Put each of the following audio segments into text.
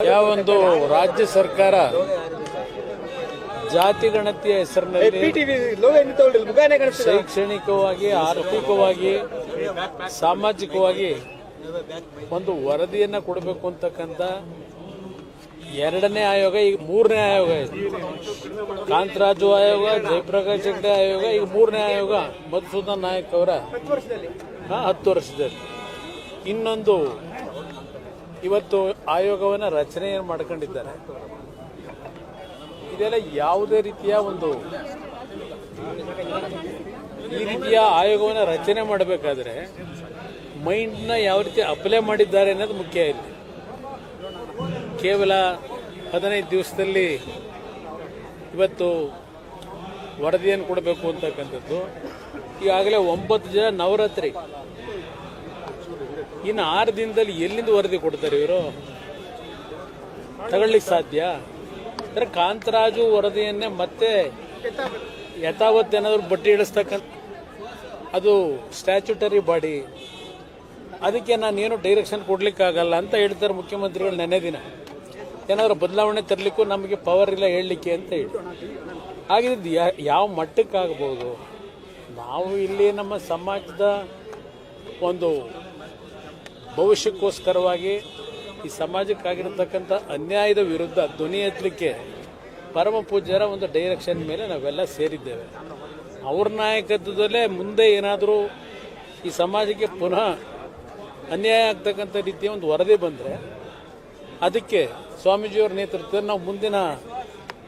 ಯಾವೊಂದು ರಾಜ್ಯ ಸರ್ಕಾರ ಜಾತಿ ಗಣತಿಯ ಹೆಸರಿನಲ್ಲಿ ಶೈಕ್ಷಣಿಕವಾಗಿ ಆರ್ಥಿಕವಾಗಿ ಸಾಮಾಜಿಕವಾಗಿ ಒಂದು ವರದಿಯನ್ನ ಕೊಡಬೇಕು ಅಂತಕ್ಕಂಥ ಎರಡನೇ ಆಯೋಗ ಈಗ ಮೂರನೇ ಆಯೋಗ ಇದೆ. ಕಾಂತರಾಜು ಆಯೋಗ ಜಯಪ್ರಕಾಶ್ ಹೆಗ್ಡೆ ಆಯೋಗ ಈಗ ಮೂರನೇ ಆಯೋಗ ಮಧುಸೂದನ್ ನಾಯಕ್ ಅವರ. ಹತ್ತು ವರ್ಷದಲ್ಲಿ. ಇನ್ನೊಂದು ಇವತ್ತು ಆಯೋಗವನ್ನು ರಚನೆಯನ್ನು ಮಾಡ್ಕೊಂಡಿದ್ದಾರೆ? ಇದೆಲ್ಲ ಯಾವುದೇ ರೀತಿಯ ಒಂದು ಈ ರೀತಿಯ ಆಯೋಗವನ್ನು ರಚನೆ ಮಾಡಬೇಕಾದ್ರೆ ಮೈಂಡ್ನ ಯಾವ ರೀತಿ ಅಪ್ಲೈ ಮಾಡಿದ್ದಾರೆ ಅನ್ನೋದು ಮುಖ್ಯ ಇಲ್ಲಿ. ಕೇವಲ ಹದಿನೈದು ದಿವಸದಲ್ಲಿ ಇವತ್ತು ವರದಿಯನ್ನು ಕೊಡಬೇಕು ಅಂತಕ್ಕಂಥದ್ದು. ಈಗಾಗಲೇ ಒಂಬತ್ತು ಜನ ನವರಾತ್ರಿ ಇನ್ನು ಆರು ದಿನದಲ್ಲಿ ಎಲ್ಲಿಂದ ವರದಿ ಕೊಡ್ತಾರೆ ಇವರು? ತಗೊಳ್ಳಿಕ್ಕೆ ಸಾಧ್ಯ? ಅಂದರೆ ಕಾಂತರಾಜು ವರದಿಯನ್ನೇ ಮತ್ತೆ ಯಥಾವತ್ ಏನಾದರೂ ಬಟ್ಟೆ ಇಳಿಸ್ತಕ್ಕಂಥ ಅದು ಸ್ಟ್ಯಾಚ್ಯುಟರಿ ಬಾಡಿ ಅದಕ್ಕೆ ನಾನೇನು ಡೈರೆಕ್ಷನ್ ಕೊಡ್ಲಿಕ್ಕಾಗಲ್ಲ ಅಂತ ಹೇಳ್ತಾರೆ ಮುಖ್ಯಮಂತ್ರಿಗಳು ನೆನೆ ದಿನ. ಏನಾದರೂ ಬದಲಾವಣೆ ತರಲಿಕ್ಕೂ ನಮಗೆ ಪವರ್ ಇಲ್ಲ ಹೇಳಲಿಕ್ಕೆ ಅಂತ ಹೇಳಿ. ಹಾಗಿದ್ದು ಯಾವ ಮಟ್ಟಕ್ಕಾಗಬಹುದು ನಾವು ಇಲ್ಲಿ ನಮ್ಮ ಸಮಾಜದ ಒಂದು ಭವಿಷ್ಯಕ್ಕೋಸ್ಕರವಾಗಿ ಈ ಸಮಾಜಕ್ಕಾಗಿರತಕ್ಕಂಥ ಅನ್ಯಾಯದ ವಿರುದ್ಧ ಧ್ವನಿ ಎತ್ತಲಿಕ್ಕೆ ಪರಮ ಪೂಜ್ಯರ ಒಂದು ಡೈರೆಕ್ಷನ್ ಮೇಲೆ ನಾವೆಲ್ಲ ಸೇರಿದ್ದೇವೆ. ಅವ್ರ ನಾಯಕತ್ವದಲ್ಲೇ ಮುಂದೆ ಏನಾದರೂ ಈ ಸಮಾಜಕ್ಕೆ ಪುನಃ ಅನ್ಯಾಯ ಆಗ್ತಕ್ಕಂಥ ರೀತಿಯ ಒಂದು ವರದಿ ಬಂದರೆ ಅದಕ್ಕೆ ಸ್ವಾಮೀಜಿಯವರ ನೇತೃತ್ವದಲ್ಲಿ ನಾವು ಮುಂದಿನ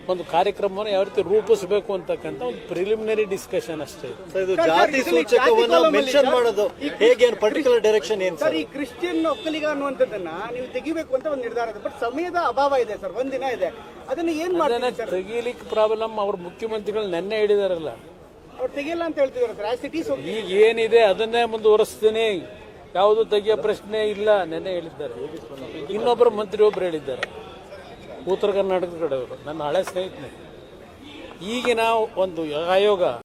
ಒಂದು ಕಾರ್ಯಕ್ರಮವನ್ನು ಯಾವ ರೀತಿ ರೂಪಿಸಬೇಕು ಅಂತಕ್ಕಂಥ ಒಂದು ಪ್ರಿಲಿಮಿನರಿ ಡಿಸ್ಕಷನ್ ಅಷ್ಟೇ. ಇದು. ಸರ್, ಇದು ಜಾತಿ ಸೂಚಕವನ್ನ ಮೆನ್ಷನ್ ಮಾಡೋದು ಹೇಗೆ ಪರ್ಟಿಕ್ಯುಲರ್ ಡೈರೆಕ್ಷನ್ ಏನು ಸರ್ ಈ ಕ್ರಿಶ್ಚಿಯನ್ ಒಕ್ಕಲಿಗ ಅನ್ನುವಂಥದ್ದನ್ನ ನೀವು ತೆಗಿಬೇಕು ಅಂತ ಒಂದು ನಿರ್ಧಾರ ಇದೆ. ಬಟ್ ಸಮಯದ ಅಭಾವ ಇದೆ ಸರ್ ಒಂದಿನ ಇದೆ. ಅದನ್ನ ಏನ್ ಮಾಡಿದ್ರೆ ಮಾಡ್ತಾರೆ ಸರ್? ತೆಗೀಲಿಕ್ಕೆ ಪ್ರಾಬ್ಲಮ್ ಅವ್ರ ಮುಖ್ಯಮಂತ್ರಿಗಳು ನೆನ್ನೆ ಹೇಳಿದಾರಲ್ಲ. ಅವ್ರು ತೆಗಿಯಲ್ಲ ಅಂತ ಹೇಳ್ತಿದ್ದಾರೆ ಸರ್ ಆಸ್ ಇಟ್ ಈಸ್ ಈಗ ಏನಿದೆ ಅದನ್ನೇ ಮುಂದುವರಿಸ್ತೀನಿ. ಯಾವುದು ತೆಗಿಯೋ ಪ್ರಶ್ನೆ ಇಲ್ಲ ನೆನ್ನೆ ಹೇಳಿದ್ದಾರೆ. ಇನ್ನೊಬ್ಬರು ಮಂತ್ರಿ ಒಬ್ರು ಹೇಳಿದ್ದಾರೆ. ಉತ್ತರ ಕರ್ನಾಟಕದ ಕಡೆಯವರು ನನ್ನ ಹಳೆ ಸ್ನೇಹಿತನೇ ಈಗಿನ ಒಂದು ಆಯೋಗ